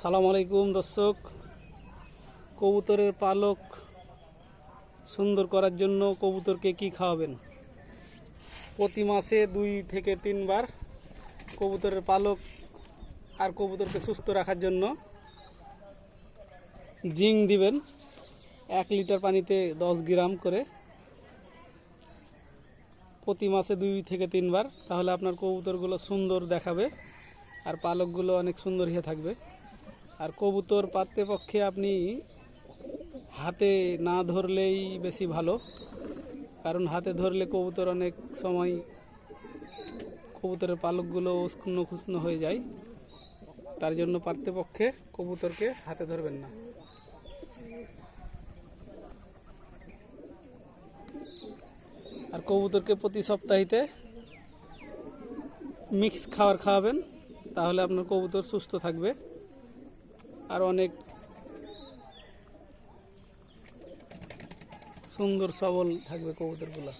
সালাম আলাইকুম, দর্শক। কবুতরের পালক সুন্দর করার জন্য কবুতরকে কি খাওয়াবেন? প্রতি মাসে দুই থেকে তিনবার কবুতরের পালক আর কবুতরকে সুস্থ রাখার জন্য জিং দিবেন। এক লিটার পানিতে দশ গ্রাম করে। প্রতি মাসে দুই থেকে তিনবার, তাহলে আপনার কবুতরগুলো সুন্দর দেখাবে আর পালকগুলো অনেক সুন্দর হয়ে থাকবে। আর কবুতর পাততে পক্ষে আপনি হাতে না ধরলেই বেশি ভালো। কারণ হাতে ধরলে কবুতর অনেক সময় কবুতরের পালকগুলো উষ্ণ খুষ্ণ হয়ে যায়। তার জন্য পারতে পক্ষে কবুতরকে হাতে ধরবেন না। আর কবুতরকে প্রতি সপ্তাহিতে মিক্স খাবার খাওয়াবেন, তাহলে আপনার কবুতর সুস্থ থাকবে। আর অনেক সুন্দর সবল থাকবে কবুতরগুলো।